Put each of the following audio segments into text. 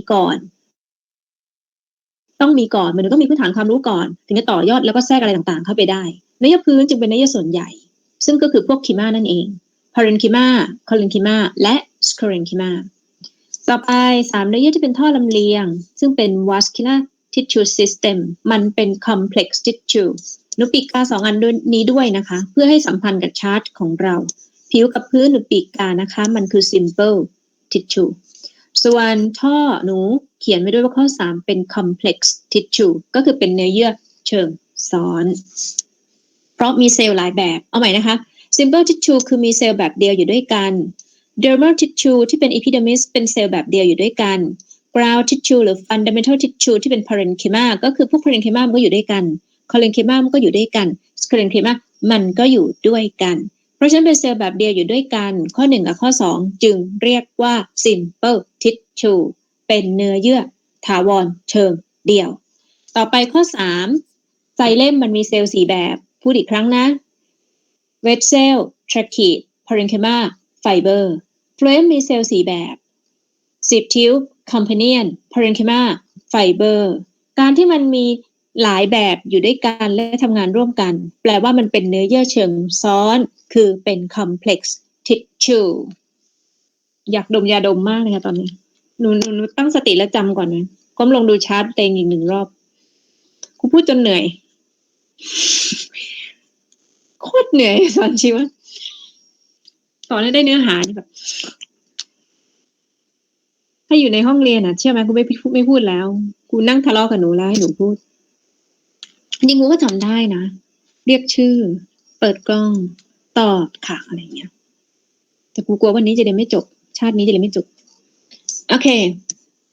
ีก่อน ต้องมีก่อนมันต้องมีพื้นฐานความรู้ก่อน ถึงจะต่อยอดแล้วก็แทรกอะไรต่างๆ เข้าไปได้เนื้อพื้นจึงเป็นเนื้อส่วนใหญ่ ซึ่งก็คือพวกคีมานั่นเองพาเรนคีมาคอเลนคีมาและสเคเรนคีมาต่อไปสามเนื้อที่เป็นท่อลำเลียง ซึ่งเป็น vascular tissue system มันเป็น complex tissue หนูปีกกาสองอันนี้ด้วยนะคะ เพื่อให้สัมพันธ์กับชาร์ตของเรา ผิวกับพื้นหนูปีกกานะคะ มันคือ simple tissue ส่วนท่อหนูเขียนไว้ด้วยว่าข้อ 3 เป็น complex tissue ก็คือเป็นเนื้อเยื่อเชิงซ้อน เพราะมีเซลล์หลายแบบ เอาใหม่นะคะ simple tissue คือมีเซลล์แบบเดียวอยู่ด้วยกัน dermal tissue ที่เป็น epidermis เป็นเซลล์แบบเดียวอยู่ด้วยกัน ground tissue หรือ fundamental tissue ที่เป็น parenchyma ก็คือพวก parenchyma มันก็อยู่ด้วยกัน parenchyma มันก็อยู่ด้วยกัน sclerenchyma มันก็อยู่ด้วยกัน เพราะฉะนั้นเป็นเซลล์แบบเดียวอยู่ด้วยกัน ข้อ 1 กับข้อ 2 จึงเรียกว่า simple tissue เป็นเนื้อเยื่อถาวรเชิงเดี่ยว ต่อไปข้อ 3 ไซเลมมันมีเซลล์สีแบบ พูดอีกครั้งนะ red cell trachea parenchyma fiber ฟลูเอมมีเซลล์สีแบบสิบทิว companion parenchyma fiber การที่มันมีหลายแบบอยู่ด้วยกันและทำงานร่วมกัน แปลว่ามันเป็นเนื้อเยื่อเชิงซ้อน คือเป็น complex tissue อยากดมยาดมมากเลยค่ะตอนนี้หนูหนูตั้งสติแล้วจำก่อนนะก้มลงดูชาร์ตเตงอีกหนึ่งรอบกูพูดจนเหนื่อย โคตรเหนื่อยสอนชีวะสอนให้ได้เนื้อหาแบบถ้าอยู่ในห้องเรียนอะเชื่อไหมกูไม่พูดไม่พูดแล้ว กูนั่งทะเลาะกับหนูแล้วให้หนูพูดจริงกูก็จำได้นะ เรียกชื่อ เปิดกล้อง ตอบค่ะอะไรเงี้ย แต่กูกลัววันนี้จะเรียนไม่จบ ชาตินี้จะเรียนไม่จบ โอเค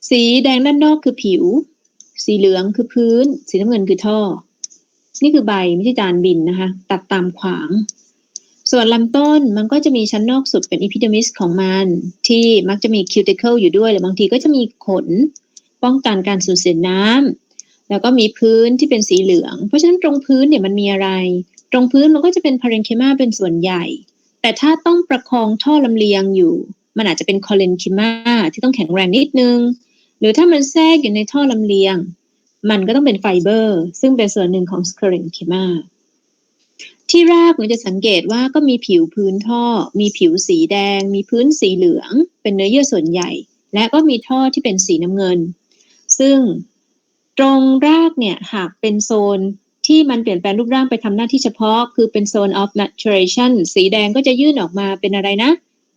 สีแดงด้านนอกคือผิว สีเหลืองคือพื้น สีน้ำเงินคือท่อ นี่คือใบไม่ใช่จานบินนะคะ ตัดตามขวาง ส่วนลำต้นมันก็จะมีชั้นนอกสุดเป็น epidermis ของมัน ที่มักจะมี cuticle อยู่ด้วยหรือบางทีก็จะมีขนป้องกันการสูญเสียน้ำแล้วก็มีพื้นที่เป็นสีเหลือง เพราะฉะนั้นตรงพื้นเนี่ยมันมีอะไร ตรงพื้นมันก็จะเป็น parenchyma เป็นส่วนใหญ่ แต่ถ้าต้องประคองท่อลำเลียงอยู่ มันอาจจะเป็น collenchyma ที่ต้องแข็งแรงนิดนึง หรือถ้ามันแทรกอยู่ในท่อลำเลียง มันก็ต้องเป็นไฟเบอร์ ซึ่งเป็นส่วนหนึ่งของ sclerenchyma ที่รากมันจะสังเกตว่าก็มีผิวพื้นท่อ มีผิวสีแดง มีพื้นสีเหลือง เป็นเนื้อเยื่อส่วนใหญ่ และก็มีท่อที่เป็นสีน้ำเงิน ซึ่งตรงรากเนี่ยหากเป็นโซน ที่มันเปลี่ยนแปลงรูปร่างไปทำหน้าที่เฉพาะ คือเป็นโซน of maturation สีแดงก็จะยื่นออกมาเป็นอะไรนะ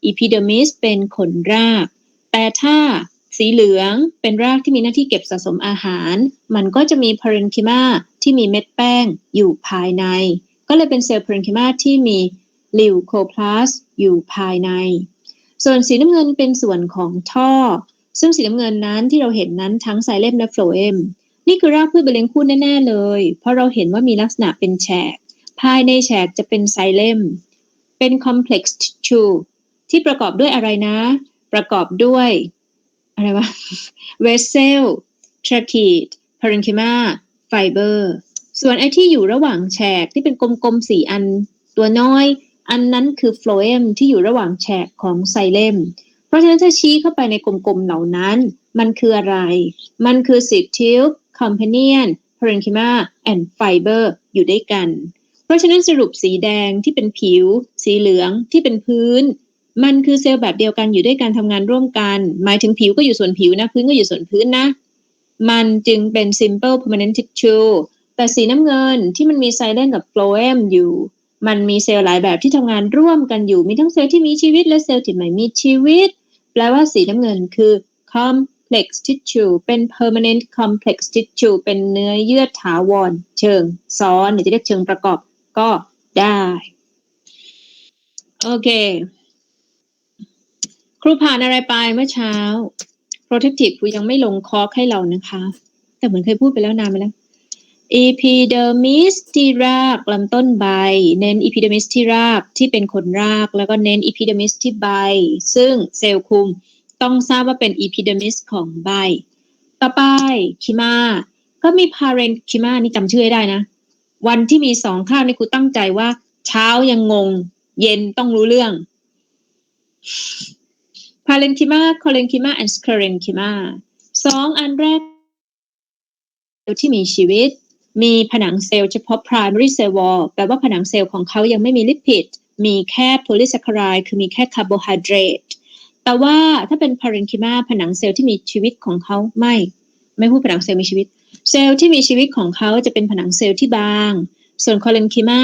epidermis เป็นขนราก แต่ถ้าสีเหลืองเป็นรากที่มีหน้าที่เก็บสะสมอาหาร มันก็จะมี parenchyma ที่มีเม็ดแป้งอยู่ภายใน ก็เลยเป็นเซลล์ parenchyma ที่มีลิวโคพลาสอยู่ภายใน ส่วนสีน้ำเงินเป็นส่วนของท่อ ซึ่งสีน้ำเงินนั้นที่เราเห็นนั้นทั้งไซเลมและโฟลเอม นี่คือรากพืชใบเลี้ยงคู่แน่ ๆ เลย เพราะเราเห็นว่ามีลักษณะเป็นแฉก ภายในแฉกจะเป็นไซเลม เป็น complex tissue ที่ประกอบด้วยอะไรนะ ประกอบด้วย อะไรวะ vessel trachea parenchyma fiber ส่วนไอ้ที่อยู่ระหว่างแฉกที่เป็นกลมๆสี่อันตัวน้อย อันนั้นคือโฟลเอมที่อยู่ระหว่างแฉกของไซเลมเพราะฉะนั้นถ้าชี้เข้าไปในกลมๆเหล่านั้น มันคืออะไร มันคือ s i t u b e companion parenchyma and fiber อยู่ด้วยกัน เพราะฉะนั้นสรุปสีแดงที่เป็นผิว สีเหลืองที่เป็นพื้น มันคือเซลล์แบบเดียวกันอยู่ด้วยกันทำงานร่วมกัน หมายถึงผิวก็อยู่ส่วนผิวนะ พื้นก็อยู่ส่วนพื้นนะ มันจึงเป็น simple permanent tissue แต่สีน้ำเงินที่มันมีไซเลนกับโฟลเอมอยู่ มันมีเซลล์หลายแบบที่ทำงานร่วมกันอยู่ มีทั้งเซลล์ที่มีชีวิตและเซลล์ที่ไม่มีชีวิต แปลว่าสีน้ำเงินคือ complex tissue เป็น permanent complex tissue เป็นเนื้อเยื่อถาวร เชิงซ้อนหรือจะเรียกเชิงประกอบก็ได้ โอเค ครูผ่านอะไรไปเมื่อเช้า protective ครูยังไม่ลงคอร์สให้เรานะคะ แต่เหมือนเคยพูดไปแล้วนานไปแล้ว epidermis ที่รากลำต้นใบ เน้น epidermis ที่รากที่เป็นขนราก แล้วก็เน้น epidermis ที่ใบ ซึ่งเซลล์คุม ต้องทราบว่าเป็น epidermis ของใบ ต่อไปคิมาก็มี parenchyma นี่จำชื่อให้ได้นะ วันที่มีสองข้าวนี่ครูตั้งใจว่า เช้ายังงง เย็นต้องรู้เรื่อง parenchyma cholenchyma and sclerenchyma สองอันแรกเซลที่มีชีวิต มีผนังเซลล์เฉพาะ primary cell wall แปลว่าผนังเซลล์ของเขายังไม่มีลิปิด มีแค่ polysaccharide คือมีแค่คาร์โบไฮเดรต แต่ว่าถ้าเป็น parenchyma ผนังเซลล์ที่มีชีวิตของเขาไม่ ไม่พูดผนังเซลล์มีชีวิต เซลล์ที่มีชีวิตของเขาจะเป็นผนังเซลล์ที่บาง ส่วน parenchyma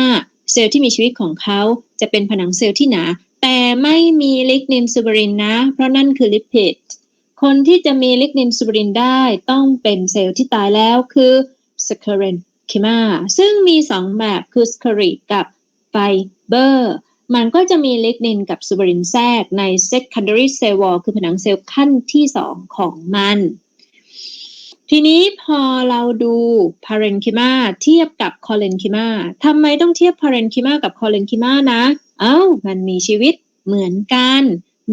เซลล์ที่มีชีวิตของเขาจะเป็นผนังเซลล์ที่หนา แต่ไม่มีลิกนินซูบรินนะ เพราะนั่นคือลิปิดคนที่จะมีลิกนินซูบรินได้ต้องเป็นเซลล์ที่ตายแล้วคือสเคเรนคิมาซึ่งมีสองแบบคือสเคริกับไฟเบอร์ มันก็จะมีเลกนินกับซูเบรินแทรกใน secondary cell wall คือผนังเซลล์ขั้นที่สองของมัน ทีนี้พอเราดู parenchyma เทียบกับ collenchyma ทำไมต้องเทียบ parenchyma กับ collenchyma นะ เอ้า มันมีชีวิตเหมือนกัน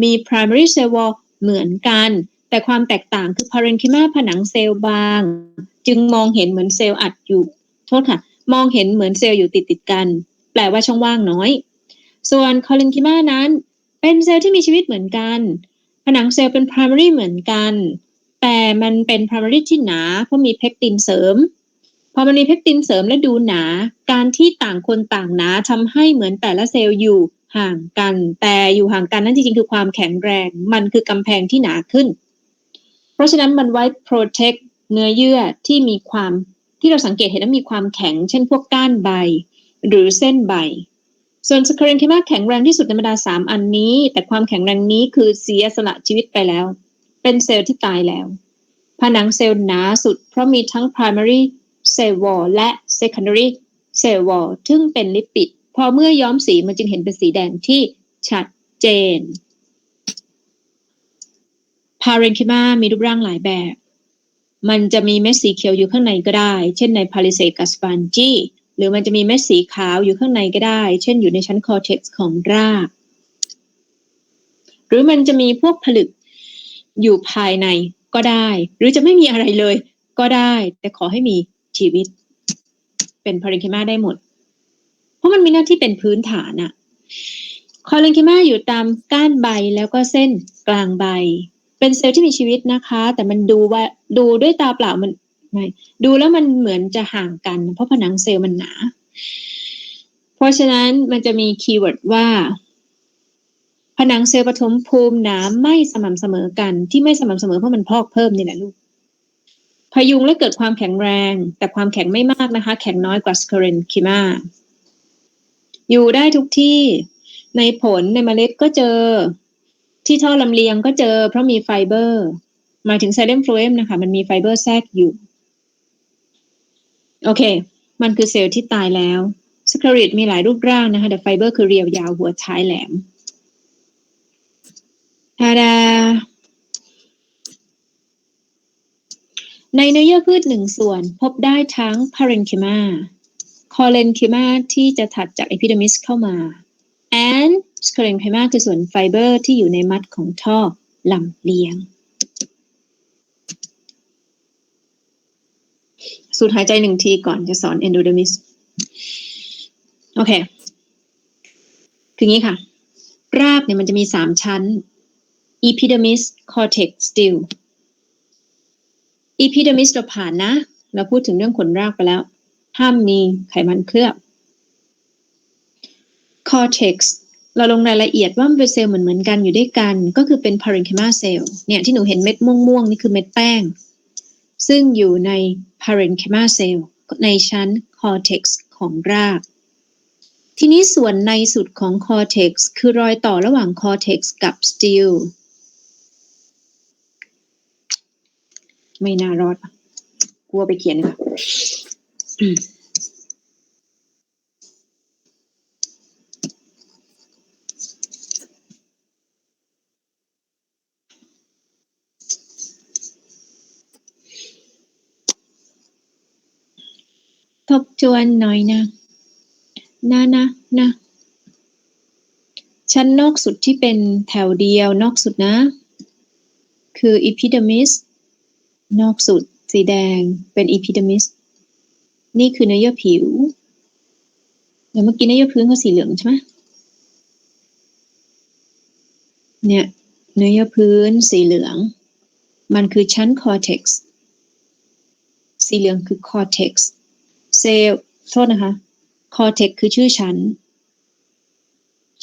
มี primary cell wall เหมือนกัน แต่ความแตกต่างคือ parenchyma ผนังเซลล์บาง จึงมองเห็นเหมือนเซลล์อัดอยู่ โทษค่ะ มองเห็นเหมือนเซลล์อยู่ติดติดกัน แปลว่าช่องว่างน้อย ส่วน collenchyma นั้นเป็นเซลล์ที่มีชีวิตเหมือนกัน ผนังเซลล์เป็น primary เหมือนกัน แต่มันเป็น primary ที่หนา เพราะมีเพกตินเสริม พอมันมีเพกตินเสริมและดูหนา การที่ต่างคนต่างหนาทำให้เหมือนแต่ละเซลล์อยู่ห่างกัน แต่อยู่ห่างกันนั่นจริงๆคือความแข็งแรง มันคือกำแพงที่หนาขึ้น เพราะฉะนั้นมันไว้ protect เนื้อเยื่อที่มีความที่เราสังเกตเห็นว่ามีความแข็ง เช่นพวกก้านใบ หรือเส้นใบ ส่วนสเคเรนคิมาแข็งแรงที่สุดในบรรดาสามอันนี้ แต่ความแข็งแรงนี้คือเสียสละชีวิตไปแล้ว เป็นเซลล์ที่ตายแล้ว ผนังเซลล์หนาสุด เพราะมีทั้ง primary cell wall และ secondary cell wall ซึ่งเป็นลิปิด พอเมื่อย้อมสีมันจึงเห็นเป็นสีแดงที่ชัดเจน parenchyma มีรูปร่างหลายแบบ มันจะมีเม็ดสีเขียวอยู่ข้างในก็ได้ เช่นใน Palisade s p a n g i หรือมันจะมีเม็ดสีขาวอยู่ข้างในก็ได้ เช่นอยู่ในชั้นคอร์เท็กซ์ของราก หรือมันจะมีพวกผลึกอยู่ภายในก็ได้ หรือจะไม่มีอะไรเลยก็ได้ แต่ขอให้มีชีวิต เป็น parenchyma ได้หมด เพราะมันมีหน้าที่เป็นพื้นฐานอะคอเลนคิมาอยู่ตามก้านใบแล้วก็เส้นกลางใบ เป็นเซลล์ที่มีชีวิตนะคะ แต่มันดูว่าดูด้วยตาเปล่ามัน ไม่ดูแล้วมันเหมือนจะห่างกัน เพราะผนังเซลล์มันหนา เพราะฉะนั้นมันจะมีคีย์เวิร์ดว่า ผนังเซลล์ปฐมภูมิหนาไม่สม่ำเสมอกันที่ไม่สม่ำเสมอเพราะมันพอกเพิ่มนี่แหละลูกพยุงและเกิดความแข็งแรง แต่ความแข็งไม่มากนะคะ แข็งน้อยกว่าสเคเรนคิมาอยู่ได้ทุกที่ในผลในเมล็ดก็เจอ ที่ท่อลำเลียงก็เจอ เพราะมีไฟเบอร์หมายถึงไซเลมโฟเอมนะคะ มันมีไฟเบอร์แทรกอยู่ โอเค มันคือเซลล์ที่ตายแล้วสคริตมีหลายรูปร่างนะคะแต่ไฟเบอร์คือเรียวยาวหัวท้ายแหลมทาดาในเนื้อเยื่อพืชหนึ่งส่วนพบได้ทั้ง parenchyma collenchyma ที่จะถัดจาก epidermis เข้ามา and sclerenchyma คือส่วนไฟเบอร์ที่อยู่ในมัดของท่อลำเลียง สูดหายใจหนึ่งทีก่อนจะสอน endodermis โอเค คืองี้ค่ะ รากเนี่ยมันจะมีสามชั้น epidermis cortex still epidermis เราผ่านนะ เราพูดถึงเรื่องขนรากไปแล้ว ห้ามมีไขมันเคลือบ cortex เราลงรายละเอียดว่ามันเป็นเซลล์เหมือนเหมือนกันอยู่ด้วยกัน ก็คือเป็น parenchyma cell เนี่ยที่หนูเห็นเม็ดม่วงๆ นี่คือเม็ดแป้ง ซึ่งอยู่ใน parenchyma cell ในชั้น cortex ของราก ทีนี้ส่วนในสุดของ cortex คือรอยต่อระหว่าง cortex กับ stele ไม่น่ารอดกลัวไปเขียนค่ะ ทบทวนหน่อยนะ นะนะนะ ชั้นนอกสุดที่เป็นแถวเดียวนอกสุดนะ คือ epidermis นอกสุด สีแดงเป็น epidermis นี่คือเนื้อเยื่อผิว เดี๋ยวเมื่อกี้เนื้อเยื่อพื้นเขาสีเหลืองใช่ไหมเนี่ย เนื้อเยื่อพื้นสีเหลือง มันคือชั้นคอร์เท็กซ์ สีเหลืองคือคอร์เท็กซ์ เซลโทษนะคะคอร์เท็กคือชื่อชั้น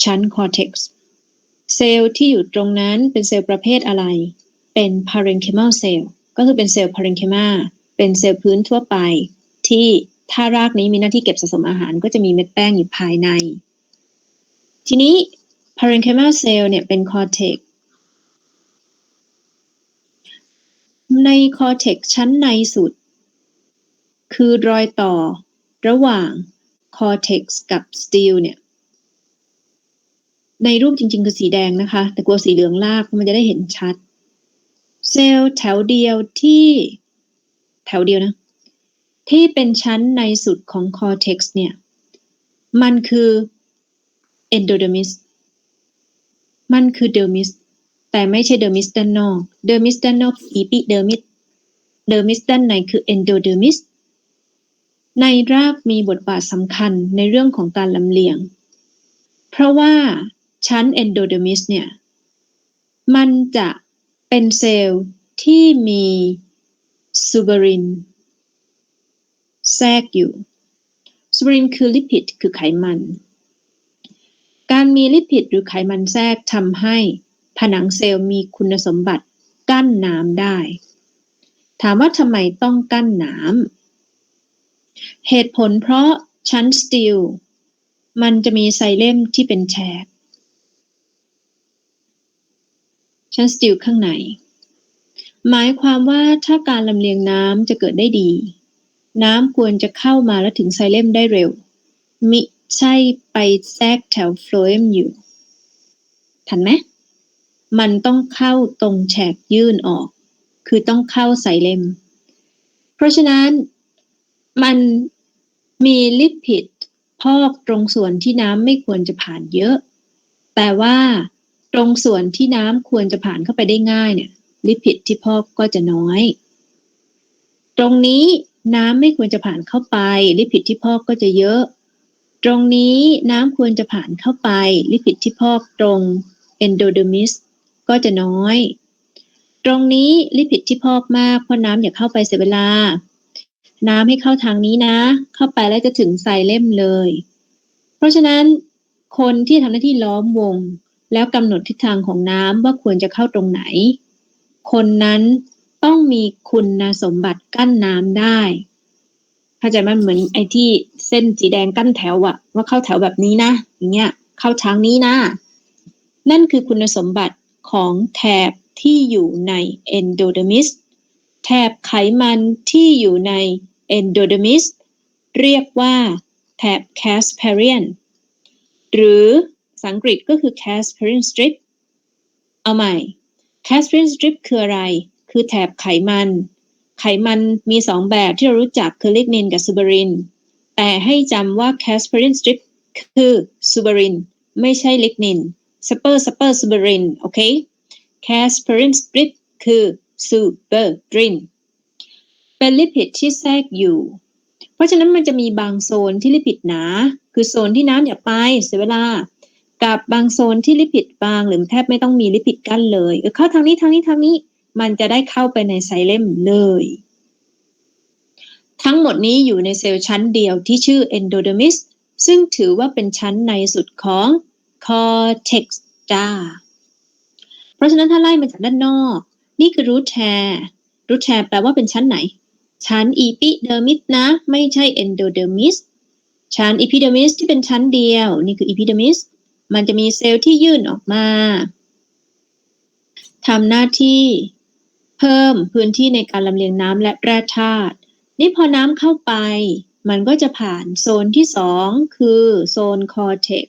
ชั้นคอร์เท็กซ์เซลล์ที่อยู่ตรงนั้นเป็นเซลล์ประเภทอะไร เป็น parenchymal cell ก็คือเป็นเซลล์ parenchyma เป็นเซลล์พื้นทั่วไป ที่ถ้ารากนี้มีหน้าที่เก็บสะสมอาหารก็จะมีเม็ดแป้งอยู่ภายใน ทีนี้ parenchymal cell เนี่ยเป็น cortex ในคอร์เทกชั้นในสุด คือรอยต่อระหว่างคอร์เทกซ์กับสตีลเนี่ย ในรูปจริง ๆ คือสีแดงนะคะ แต่กลัวสีเหลืองลากมันจะได้เห็นชัด เซลล์แถวเดียวที่ แถวเดียวนะ ที่เป็นชั้นในสุดของคอร์เทกซ์เนี่ย มันคือเอนโดเดอร์มิสมันคือเดอร์มิสแต่ไม่ใช่เดอร์มิสด้านนอก เดอร์มิสด้านนอกอีปิเดอร์มิสเดอร์มิสด้านในคือเอนโดเดอร์มิส ในรากมีบทบาทสำคัญในเรื่องของการลำเลียง เพราะว่าชั้นเอนโดเดมิสเนี่ย มันจะเป็นเซลล์ที่มีซูเบรินแทรกอยู่ซูเบรินคือลิปิดคือไขมัน การมีลิปิดหรือไขมันแทรกทำให้ผนังเซลล์มีคุณสมบัติกั้นน้ำได้ ถามว่าทำไมต้องกั้นน้ำ เหตุผลเพราะชั้นสตีลมันจะมีไซเลมที่เป็นแฉกชั้นสตีลข้างใน หมายความว่าถ้าการลำเลียงน้ำจะเกิดได้ดี น้ำควรจะเข้ามาแล้วถึงไซเลมได้เร็ว มิใช่ไปแทรกแถวโฟลเอมอยู่ ทันไหม มันต้องเข้าตรงแฉกยื่นออก คือต้องเข้าใส่เลม เพราะฉะนั้น มันมีลิปิดพอกตรงส่วนที่น้ำไม่ควรจะผ่านเยอะแต่ว่า ตรงส่วนที่น้ำควรจะผ่านเข้าไปได้ง่ายเนี่ย ลิปิดที่พอกก็จะน้อย ตรงนี้น้ำไม่ควรจะผ่านเข้าไป ลิปิดที่พอกก็จะเยอะ ตรงนี้น้ำควรจะผ่านเข้าไป ลิปิดที่พอกตรงเอนโดเดอร์มิสก็จะน้อย ตรงนี้ลิปิดที่พอกมากเพราะน้ำอย่าเข้าไปเสียเวลา น้ำให้เข้าทางนี้นะ เข้าไปแล้วจะถึงไซเล่มเลย เพราะฉะนั้นคนที่ทำหน้าที่ล้อมวง แล้วกำหนดทิศทางของน้ำว่าควรจะเข้าตรงไหน คนนั้นต้องมีคุณสมบัติกั้นน้ำได้เข้าใจมันเหมือนไอ้ที่เส้นสีแดงกั้นแถวอะว่าเข้าแถวแบบนี้นะอย่างเงี้ยเข้าทางนี้นะ นั่นคือคุณสมบัติของแถบที่อยู่ในเอนโดเดมิส แถบไขมันที่อยู่ในเอนโดเดมิสเรียกว่าแถบ Casparian หรือสังกฤษก็คือ Casparian strip เอาใหม่ Casparian strip คืออะไร คือแถบไขมัน ไขมันมีสองแบบที่เรารู้จักคือลิกนินกับซูเบอริน แต่ให้จำว่า Casparian strip คือซูเบอรินไม่ใช่ลิกนินสเปอร์สเปอร์ซูเบอรินโอเคแคสเพอรินสปริตคือ ซูเบอร์กรินเป็นลิปิดที่แทรกอยู่ เพราะฉะนั้นมันจะมีบางโซนที่ลิปิดหนา คือโซนที่น้ำอย่าไปเสียเวลา กับบางโซนที่ลิปิดบางหรือแทบไม่ต้องมีลิปิดกั้นเลยเข้าทางนี้ทางนี้ทางนี้มันจะได้เข้าไปในไซเลมเลย ทั้งหมดนี้อยู่ในเซลล์ชั้นเดียวที่ชื่อเอนโดเดมิสซึ่งถือว่าเป็นชั้นในสุดของ cortex จ้า เพราะฉะนั้นถ้าไล่มาจากด้านนอก นี่คือ root hair root hair แปลว่าเป็นชั้นไหน ชั้น epidermis นะ ไม่ใช่ endodermis ชั้น epidermis ที่เป็นชั้นเดียว นี่คือ epidermis มันจะมีเซลล์ที่ยื่นออกมาทำหน้าที่เพิ่มพื้นที่ในการลำเลียงน้ำและแร่ธาตุนี่พอน้ำเข้าไป มันก็จะผ่านโซนที่สองคือโซน cortex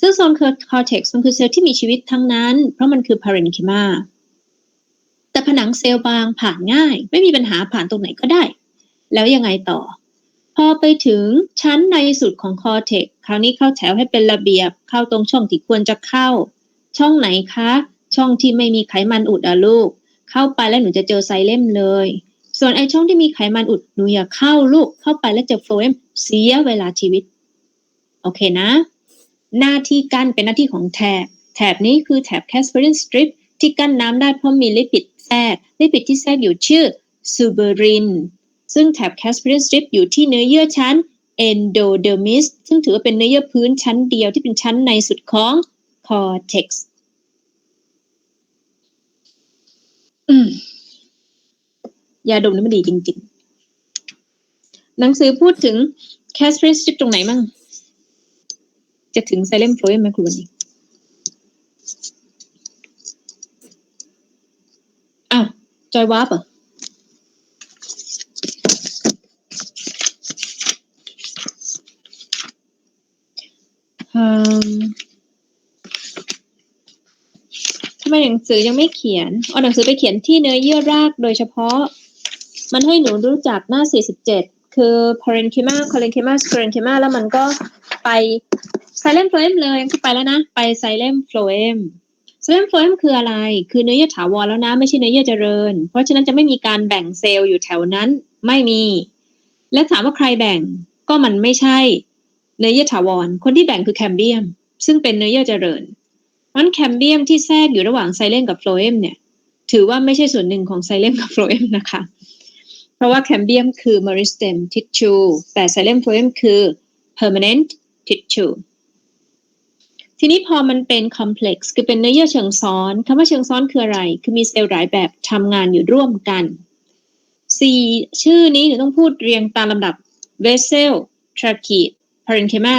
ซึ่งโซนคอร์เท็กซ์มันคือเซลล์ที่มีชีวิตทั้งนั้น เพราะมันคือพาเรนคิมา แต่ผนังเซลล์บางผ่านง่าย ไม่มีปัญหาผ่านตรงไหนก็ได้ แล้วยังไงต่อ พอไปถึงชั้นในสุดของคอเทกคราวนี้เข้าแถวให้เป็นระเบียบ เข้าตรงช่องที่ควรจะเข้า ช่องไหนคะ ช่องที่ไม่มีไขมันอุดอะลูก เข้าไปแล้วหนูจะเจอไซเลมเลย ส่วนไอช่องที่มีไขมันอุดหนูอย่าเข้าลูก เข้าไปแล้วเจอโฟเอมเสียเวลาชีวิต โอเคนะ หน้าที่กั้นเป็นหน้าที่ของแถบ แถบนี้คือแถบ Casparian strip ที่กั้นน้ำได้เพราะมีลิปิด แทรกลิปิดที่แทรกอยู่ชื่อซูเบอริน ซึ่งแถบ Caspian strip อยู่ที่เนื้อเยื่อชั้น endodermis ซึ่งถือว่าเป็นเนื้อเยื่อพื้นชั้นเดียวที่เป็นชั้นในสุดของ cortex อืมยาดมนี่มันดีจริงๆ หนังสือพูดถึง Caspian strip ตรงไหนมั่ง จะถึง Xylem phloem ไหมครูวันนี้ อ้าว จอยวาร์ปเหรออืมทำไมหนังสือยังไม่เขียน เอาหนังสือไปเขียนที่เนื้อเยื่อรากโดยเฉพาะ มันให้หนูรู้จักหน้า 47 คือ parenchyma parenchyma parenchyma แล้วมันก็ไป xylem phloem เลยก็ไปแล้วนะ ไป xylem phloem xylem phloem คืออะไร คือเนื้อเยื่อถาวรแล้วนะ ไม่ใช่เนื้อเยื่อเจริญ เพราะฉะนั้นจะไม่มีการแบ่งเซลล์อยู่แถวนั้นไม่มี และถามว่าใครแบ่งก็มันไม่ใช่เนื้อเยื่อถาวร คนที่แบ่งคือแคมเบียม ซึ่งเป็นเนื้อเยื่อเจริญเพราะฉะนั้นแคมเบียมที่แทรกอยู่ระหว่างไซเลมกับโฟลเอมเนี่ยถือว่าไม่ใช่ส่วนหนึ่งของไซเลมกับโฟลเอมนะคะ เพราะว่าแคมเบียมคือ meristem tissue แต่ไซเลมโฟลเอมคือ permanent tissue ทีนี้พอมันเป็น complex คือเป็นเนื้อเยื่อเชิงซ้อนคำว่าเชิงซ้อนคืออะไร คือมีเซลล์หลายแบบทำงานอยู่ร่วมกันสี่ชื่อนี้หนูต้องพูดเรียงตามลำดับ vessel trachea parenchyma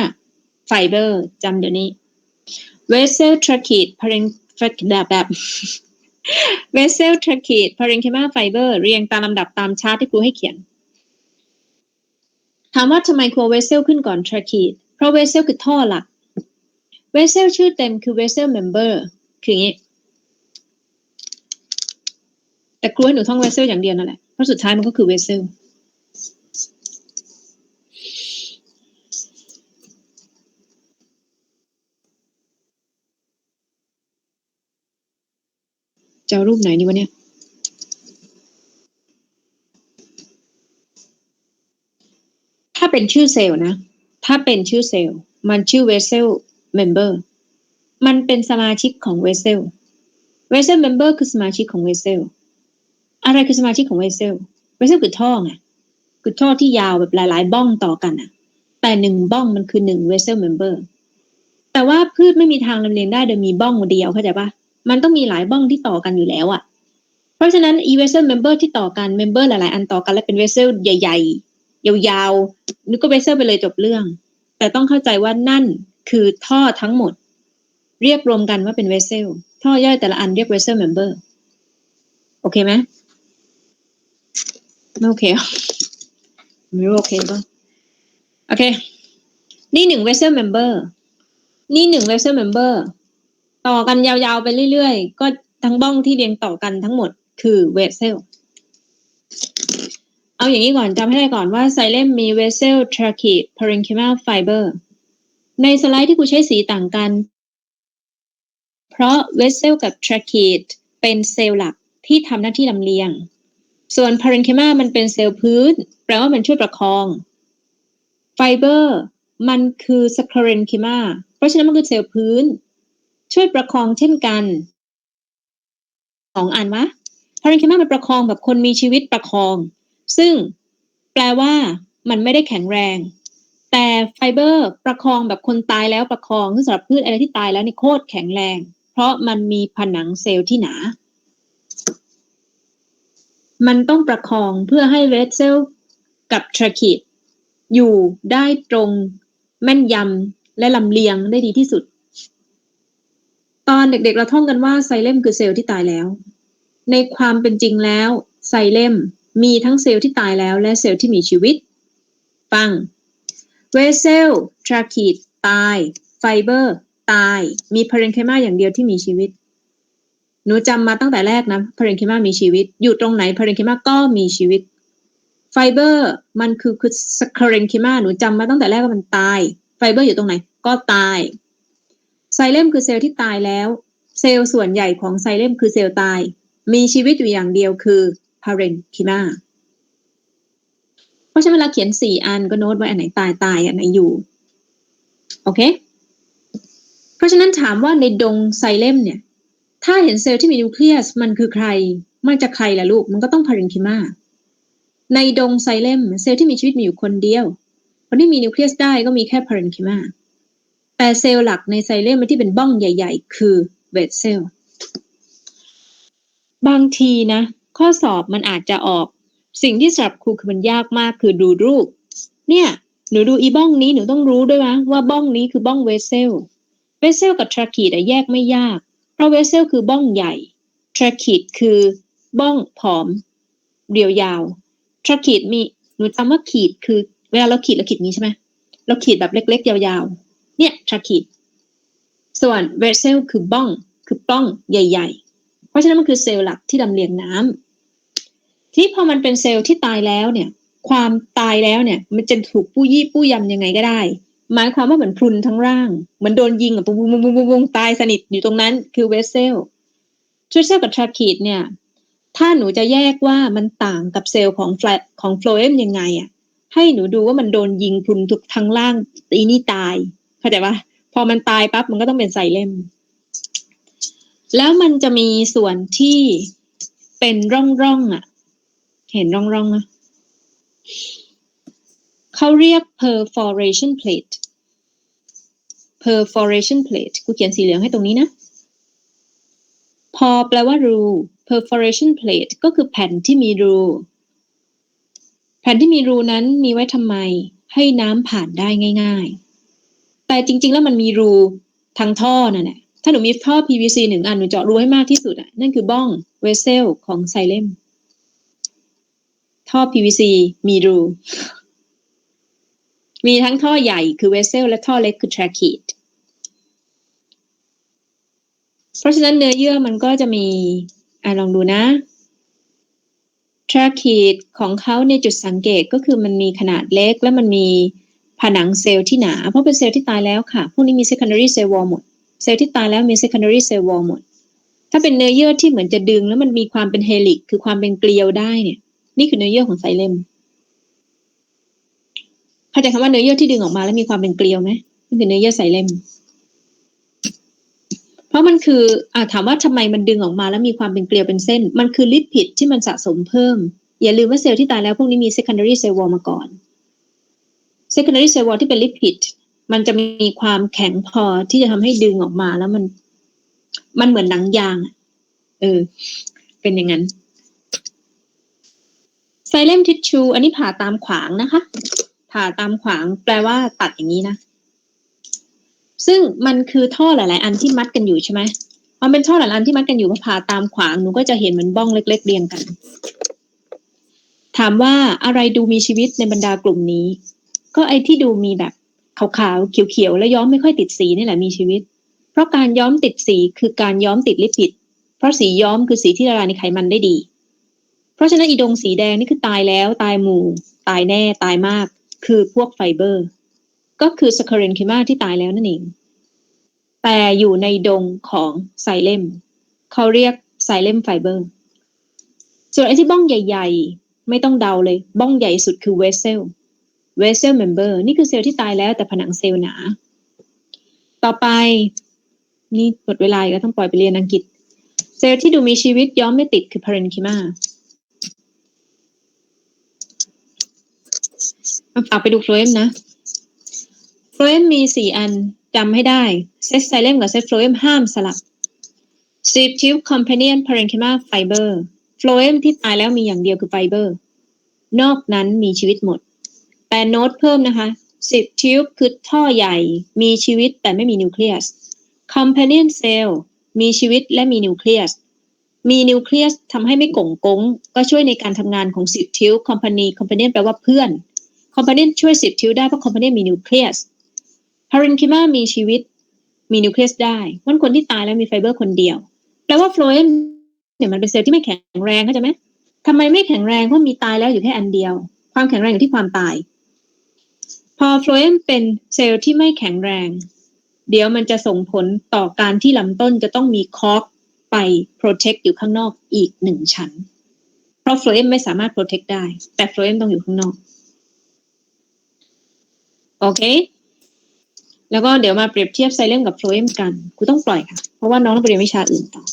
fiber จำเดี๋ยวนี้ vessel trachea parenchyma แบบ vessel trachea parenchyma fiber เรียงตามลำดับตามชาร์ตที่ครูให้เขียน ถามว่าทำไมครู vessel ขึ้นก่อน trachea เพราะ vessel คือท่อหลัก vessel ชื่อเต็มคือ vessel member คืออย่างนี้ แต่ครูให้หนูท่อง vessel อย่างเดียวนั่นแหละ เพราะสุดท้ายมันก็คือ vessel จะรูปไหนดีวะเนี่ย ถ้าเป็นชื่อเซลล์นะ ถ้าเป็นชื่อเซลล์ มันชื่อ vessel member มันเป็นสมาชิกของ vessel vessel member คือสมาชิกของ vessel อะไรคือสมาชิกของ vessel vessel คือท่อไงคือท่อที่ยาวแบบหลาย ๆ บ้องต่อกันอะแต่หนึ่งบ้องมันคือหนึ่ง vessel member แต่ว่าพืชไม่มีทางลำเลียงได้โดยมีบ้องเดียวเข้าใจปะมันต้องมีหลายบ้องที่ต่อกันอยู่แล้วอะเพราะฉะนั้น e vessel member ที่ต่อกัน member หลาย ๆ อันต่อกันและเป็น vessel ใหญ่ ๆ ยาวๆนึกก็ vessel ไปเลยจบเรื่อง แต่ต้องเข้าใจว่านั่น คือท่อทั้งหมด เรียกรวมกันว่าเป็น vessel ท่อย่อยแต่ละอันเรียก vessel member โอเคไหมไม่โอเคไม่รู้โอเคป่ะโอเค นี่หนึ่ง vessel member นี่หนึ่ง vessel member ต่อกันยาวๆไปเรื่อยๆ ก็ทั้งบ้องที่เรียงต่อกันทั้งหมดคือเวสเซลเอาอย่างนี้ก่อนจำให้ได้ก่อนว่าไซเลมมีเวสเซลทราคีพาริงคิมาไฟเบอร์ ในสไลด์ที่กูใช้สีต่างกัน เพราะเวสเซลกับทราคีเป็นเซลล์หลักที่ทำหน้าที่ลำเลียง ส่วนพาริงคิมามันเป็นเซลล์พื้น แปลว่ามันช่วยประคอง ไฟเบอร์มันคือสคาเรนเคมาเพราะฉะนั้นมันคือเซลล์พื้น ช่วยประคองเช่นกันสองอันวะพารินคิมามันประคองแบบคนมีชีวิตประคอง ซึ่งแปลว่ามันไม่ได้แข็งแรง แต่ไฟเบอร์ประคองแบบคนตายแล้วประคองซึ่งสำหรับพืชอะไรที่ตายแล้วนี่โคตรแข็งแรง เพราะมันมีผนังเซลล์ที่หนา มันต้องประคองเพื่อให้เวสเซลกับทราคิดอยู่ได้ตรงแม่นยำและลำเลียงได้ดีที่สุด ตอนเด็กๆเราท่องกันว่าไซเลมคือเซลล์ที่ตายแล้ว ในความเป็นจริงแล้วไซเลมมีทั้งเซลล์ที่ตายแล้วและเซลล์ที่มีชีวิต ฟัง เวเซลทราคีดตายไฟเบอร์ตาย มีพาเรนเคมาอย่างเดียวที่มีชีวิต หนูจำมาตั้งแต่แรกนะพาเรนเคมามีชีวิต อยู่ตรงไหนพาเรนเคมาก็มีชีวิตไฟเบอร์มันคือคือสคาเรนเคมาหนูจำมาตั้งแต่แรกว่ามันตายไฟเบอร์อยู่ตรงไหน ก็ตาย ไซเลมคือเซลล์ที่ตายแล้ว เซลล์ส่วนใหญ่ของไซเลมคือเซลล์ตาย มีชีวิตอยู่อย่างเดียวคือ parenchyma ราะฉะนั้นเวลาเขียนสี่อันก็โน้ตไว้อันไหนตายตายอันไหนอยู่ โอเค เพราะฉะนั้นถามว่าในดงไซเลมเนี่ย ถ้าเห็นเซลล์ที่มีนิวเคลียสมันคือใครมาจากใครล่ะลูก มันก็ต้องพารินคิมาในดงไซเลมเซลล์ที่มีชีวิตมีอยู่คนเดียว คนที่มีนิวเคลียสได้ก็มีแค่พารินคิมาแต่เซลล์หลักในไซเลมที่เป็นบ้องใหญ่ ๆ คือเวทเซลล์บางทีนะ ข้อสอบมันอาจจะออก สิ่งที่สำหรับครูคือมันยากมากคือดูรูป เนี่ยหนูดูอีบ้องนี้หนูต้องรู้ด้วยนะว่าบ้องนี้คือบ้องเวสเซล เวสเซลกับทราคีดแยกไม่ยาก เพราะเวสเซลคือบ้องใหญ่ทราคีดคือบ้องผอม เรียวยาวทราคีดมีหนูจำว่าขีดคือ เวลาเราขีดเราขีดนี้ใช่ไหมเราขีดแบบเล็ก ๆ ยาวๆ เนี่ยทราคีดส่วนเวสเซลคือบ้อง คือปล้องใหญ่ ๆ เพราะฉะนั้นมันคือเซลล์หลักที่ลำเลียงน้ำ ที่พอมันเป็นเซลล์ที่ตายแล้วเนี่ย ความตายแล้วเนี่ย มันจะถูกปู้ยี่ปู้ยำยังไงก็ได้ หมายความว่าเหมือนพุนทั้งร่างเหมือนโดนยิงอะปุ้งปุ้งปุ้งปุ้งตายสนิทอยู่ตรงนั้นคือเวสเซลเวสเซลกับทราคีดเนี่ย ถ้าหนูจะแยกว่ามันต่างกับเซลล์ของแฟลของโฟลเอมยังไงอะให้หนูดูว่ามันโดนยิงพุนทุกทั้งล่างอีนี่ตายเข้าใจปะพอมันตายปั๊บมันก็ต้องเป็นไซเลมแล้วมันจะมีส่วนที่เป็นร่องร่องๆอะ เห็นร่องร่องๆอะเขาเรียก perforation plate perforation plate กูเขียนสีเหลืองให้ตรงนี้นะ พอแปลว่ารู perforation plate ก็คือแผ่นที่มีรู แผ่นที่มีรูนั้นมีไว้ทำไม ให้น้ำผ่านได้ง่าย ๆ แต่จริง ๆ แล้วมันมีรูทางท่อนั่นแหละถ้าหนูมีท่อ PVC หนึ่งอันหนูเจาะรูให้มากที่สุดอะนั่นคือบ้องเวสเซลของไซเลม ท่อ PVC มีรู มีทั้งท่อใหญ่คือเวสเซลและท่อเล็กคือ trachea เพราะฉะนั้นเนื้อเยื่อมันก็จะมีอะลองดูนะ trachea ของเขาเนี่ยจุดสังเกตก็คือมันมีขนาดเล็กและมันมีผนังเซลล์ที่หนา เพราะเป็นเซลล์ที่ตายแล้วค่ะ พวกนี้มี secondary cell wall หมด เซลล์ที่ตายแล้วมี secondary cell wall หมด ถ้าเป็นเนื้อเยื่อที่เหมือนจะดึงแล้วมันมีความเป็นเฮลิก คือความเป็นเกลียวได้เนี่ย นี่คือเนื้อเยื่อของไซเลมเข้าใจคำว่าเนื้อเยื่อที่ดึงออกมาแล้วมีความเป็นเกลียวไหมนี่คือเนื้อเยื่อไซเลมเพราะมันคืออ่าถามว่าทำไมมันดึงออกมาแล้วมีความเป็นเกลียวเป็นเส้น มันคือลิปิดที่มันสะสมเพิ่ม อย่าลืมว่าเซลล์ที่ตายแล้วพวกนี้มี secondary cell wall มาก่อน secondary cell wall ที่เป็นลิปิดมันจะมีความแข็งพอที่จะทำให้ดึงออกมาแล้วมัน มันเหมือนหนังยางเออ เป็นอย่างนั้น ไซเลมทิชชู อันนี้ผ่าตามขวางนะคะ ผ่าตามขวางแปลว่าตัดอย่างนี้นะ ซึ่งมันคือท่อหลาย ๆ อันที่มัดกันอยู่ใช่ไหมมันเป็นท่อหลายอันที่มัดกันอยู่พอผ่าตามขวางหนูก็จะเห็นเหมือนบ้องเล็ก ๆ เรียงกัน ถามว่าอะไรดูมีชีวิตในบรรดากลุ่มนี้ ก็ไอ้ที่ดูมีแบบขาวๆเขียวๆและย้อมไม่ค่อยติดสีนี่แหละมีชีวิต เพราะการย้อมติดสีคือการย้อมติดลิปิด เพราะสีย้อมคือสีที่ละลายในไขมันได้ดี เพราะฉะนั้นอีดงสีแดงนี่คือตายแล้วตายหมู่ ตายแน่ตายมาก คือพวกไฟเบอร์ ก็คือสคาเรนคิมาที่ตายแล้วนั่นเอง แต่อยู่ในดงของไซเลมเขาเรียกไซเลมไฟเบอร์ ส่วนไอ้ที่บ้องใหญ่ ๆ ไม่ต้องเดาเลย บ้องใหญ่สุดคือเวสเซลเวสเซลเมมเบอร์นี่คือเซลล์ที่ตายแล้วแต่ผนังเซลล์หนา ต่อไป นี่หมดเวลากแล้วต้องปล่อยไปเรียนอังกฤษ เซลล์ที่ดูมีชีวิตย้อมไม่ติดคือพาเรนคิมา ฝากไปดูโฟลเอมนะโฟลเอมมีสี่อันจำให้ได้เซตไซเลมกับเซตโฟลเอมห้ามสลับ Sleep tube companion parenchyma fiber โฟลเอมที่ตายแล้วมีอย่างเดียวคือไฟเบอร์ นอกนั้นมีชีวิตหมด แต่โน้ตเพิ่มนะคะ Sleep tube คือท่อใหญ่ มีชีวิตแต่ไม่มีนิวเคลียส companion cell มีชีวิตและมีนิวเคลียสมีนิวเคลียสทำให้ไม่ก่งกงก็ช่วยในการทำงานของสิบทิวคอมพานีคอมเพานียนแปลว่าเพื่อน คอมพานีช่วยสิบทิวได้เพราะคอมพานีมีนิวเคลียสพารินคิมามีชีวิตมีนิวเคลียสได้วันคนที่ตายแล้วมีไฟเบอร์คนเดียว แปลว่าโฟลเอมเนี่ยมันเป็นเซลล์ที่ไม่แข็งแรงเข้าใจไหมทำไมไม่แข็งแรงเพราะมีตายแล้วอยู่แค่อันเดียว ความแข็งแรงอยู่ที่ความตาย พอโฟลเอมเป็นเซลล์ที่ไม่แข็งแรง เดี๋ยวมันจะส่งผลต่อการที่ลำต้นจะต้องมีคอกไป protect อยู่ข้างนอกอีกหนึ่งชั้น เพราะ phloem ไม่สามารถ protect ได้ แต่ phloem ต้องอยู่ข้างนอก โอเค แล้วก็เดี๋ยวมาเปรียบเทียบไซเลมกับโฟเอมกันกูต้องปล่อยค่ะ เพราะว่าน้องต้องไปเรียนวิชาอื่นต่อ